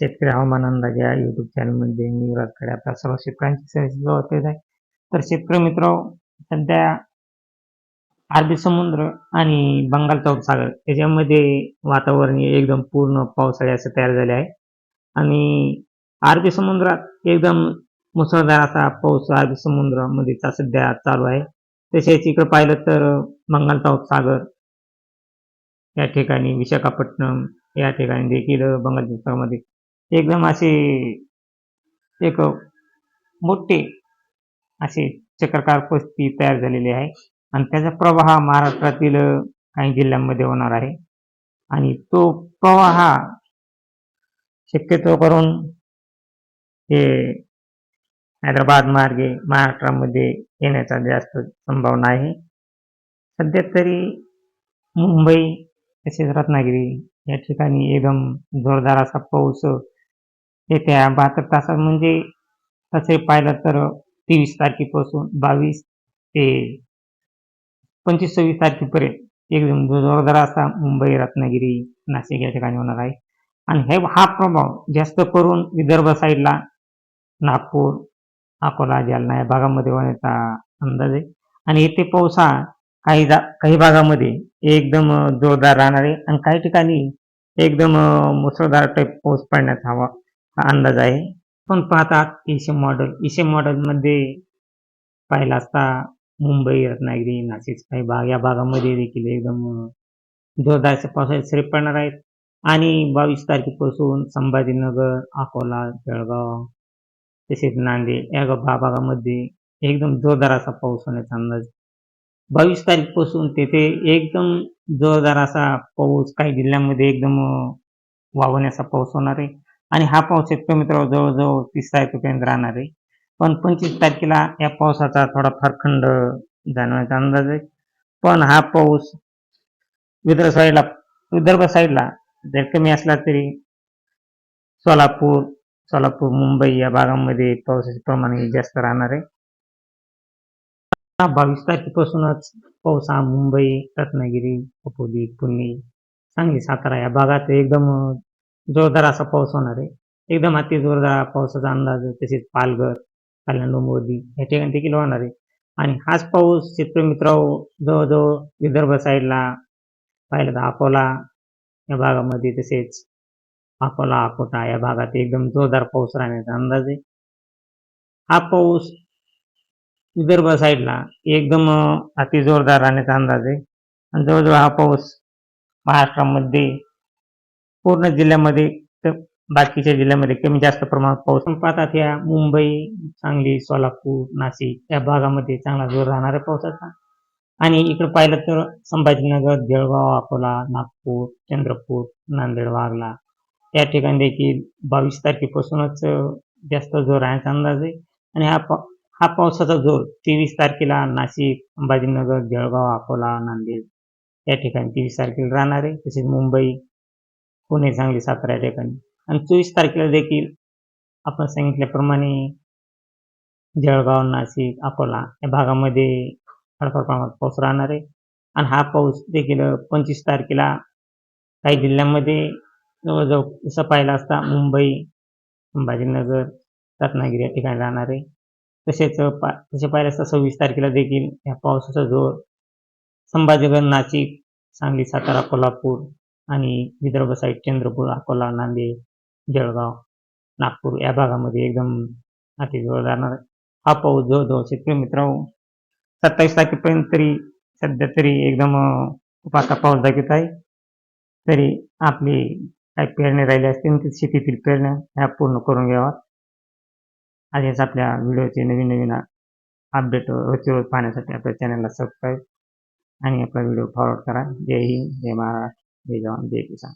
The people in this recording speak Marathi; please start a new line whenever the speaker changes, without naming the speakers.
शेतकरी हवामान अंदाज या युट्यूब चॅनलमध्ये मी युवराजकडे आपल्या सर्व शेतकऱ्यांची सहर्ष आहे. तर शेतकरी मित्र सध्या अरबी समुद्र आणि बंगालचा उपसागर याच्यामध्ये वातावरण एकदम पूर्ण पावसाळी असं तयार झाले आहे. आणि अरबी समुद्रात एकदम मुसळधार असा पाऊस अरबी समुद्रामध्ये सध्या चालू आहे. तसेच इकडे पाहिलं तर बंगालचा उपसागर या ठिकाणी विशाखापट्टणम या ठिकाणी देखील बंगालच्या उपसागरामध्ये एकदम अशी एक मोठे अशी चक्रकार कुस्ती तयार झालेली आहे. आणि त्याचा प्रवाह महाराष्ट्रातील काही जिल्ह्यांमध्ये होणार आहे. आणि तो प्रवाह शक्यतो करून हे हैदराबाद मार्गे महाराष्ट्रामध्ये येण्याचा जास्त संभावना आहे. सध्या तरी मुंबई तसेच रत्नागिरी या ठिकाणी एकदम जोरदार असा पाऊस येत्या बहात्तर तासात म्हणजे तसे पाहिलं तर तेवीस तारखेपासून बावीस ते पंचवीस सव्वीस तारखेपर्यंत एकदम जोरदार असा मुंबई रत्नागिरी नाशिक या ठिकाणी होणार आहे. आणि हे हा प्रभाव जास्त करून विदर्भ साईडला नागपूर अकोला जालना या भागामध्ये होण्याचा अंदाज आहे. आणि येथे पाऊस हा काही जा काही भागामध्ये एकदम जोरदार राहणार आहे. आणि काही ठिकाणी एकदम मुसळधार टाईप पाऊस पडण्याचा हवा अंदाज आहे. पण पाहतात एशियन मॉडेल एशियन मॉडेलमध्ये पाहिला असता मुंबई रत्नागिरी नाशिक काही भाग या भागामध्ये देखील एकदम जोरदारच्या असे पावसाचे सरी पडणार आहेत. आणि बावीस तारखेपासून संभाजीनगर अकोला जळगाव तसेच नांदेड या भा भागामध्ये एकदम जोरदार असा पाऊस होण्याचा अंदाज. बावीस तारीखपासून तेथे एकदम जोरदार असा पाऊस काही जिल्ह्यांमध्ये एकदम वावण्याचा पाऊस होणार आहे. आणि हा पाऊस शेतकरी मित्र जवळजवळ तीस तारखेपर्यंत राहणार आहे. पण पंचवीस तारखेला या पावसाचा थोडाफार खंड जाणवायचा अंदाज आहे. पण हा पाऊस विदर्भ साईडला विदर्भ साईडला जर कमी असला तरी सोलापूर सोलापूर मुंबई या भागामध्ये पावसाचे प्रमाण हे जास्त राहणार आहे. बावीस तारखेपासूनच पाऊस हा मुंबई रत्नागिरी अकोली पुणे सांगली सातारा या भागात एकदम जोरदार असा पाऊस होणार आहे. एकदम अति जोरदार पावसाचा अंदाज तसेच पालघर कल्याण डोंबिवली या ठिकाणी देखील होणार आहे. आणि हाच पाऊस चित्रमित्र जवळजवळ विदर्भ साईडला पाहिलं तर अकोला या भागामध्ये तसेच अकोला अकोटा या भागात एकदम जोरदार पाऊस राहण्याचा अंदाज आहे. हा पाऊस विदर्भ साईडला एकदम अति जोरदार राहण्याचा अंदाज आहे. आणि जवळजवळ हा पाऊस महाराष्ट्रामध्ये पूर्ण जिल्ह्यामध्ये बाकीच्या जिल्ह्यामध्ये कमी जास्त प्रमाणात पाऊस. पाहतात या मुंबई सांगली सोलापूर नाशिक या भागामध्ये चांगला जोर राहणार आहे पावसाचा आणि इकडे पाहिलं तर संभाजीनगर जळगाव अकोला नागपूर चंद्रपूर नांदेड वाघला या ठिकाणी देखील बावीस तारखेपासूनच जास्त जोर राहण्याचा अंदाज आहे. आणि हा पा हा पावसाचा जोर तेवीस तारखेला नाशिक संभाजीनगर जळगाव अकोला नांदेड या ठिकाणी तेवीस तारखेला राहणार आहे. तसेच मुंबई पुणे सांगली सातारा या ठिकाणी आणि चोवीस तारखेला देखील आपण सांगितल्याप्रमाणे जळगाव नाशिक अकोला या भागामध्ये थोड्याफार प्रमाणात पाऊस राहणार आहे. आणि हा पाऊस देखील पंचवीस तारखेला काही जिल्ह्यांमध्ये जवळजवळ जसं पाहिलं असता मुंबई संभाजीनगर रत्नागिरी या ठिकाणी राहणार आहे. तसेच पा तसे पाहिलं असता सव्वीस तारखेला देखील या पावसाचा जोर संभाजीनगर नाशिक सांगली सातारा कोल्हापूर आणि विदर्भ साईड चंद्रपूर अकोला नांदेड जळगाव नागपूर या भागामध्ये एकदम अतिजवळ जाणार हा पाऊस जवळजवळ शेतकरी मित्र सत्तावीस तारखेपर्यंत तरी सध्या तरी एकदम खूप आता पाऊस दाखवत आहे. तरी आपली काही पेरणी राहिली असतील तर शेतीतील पेरण्या ह्या पूर्ण करून घ्यावा असेच आपल्या व्हिडिओचे नवीन नवीन अपडेट रोजचे रोज पाहण्यासाठी आपल्या चॅनलला सबस्क्राईब आणि आपला व्हिडिओ फॉरवर्ड करा. जय हिंद जय महाराष्ट्र. जय जवान जय किसान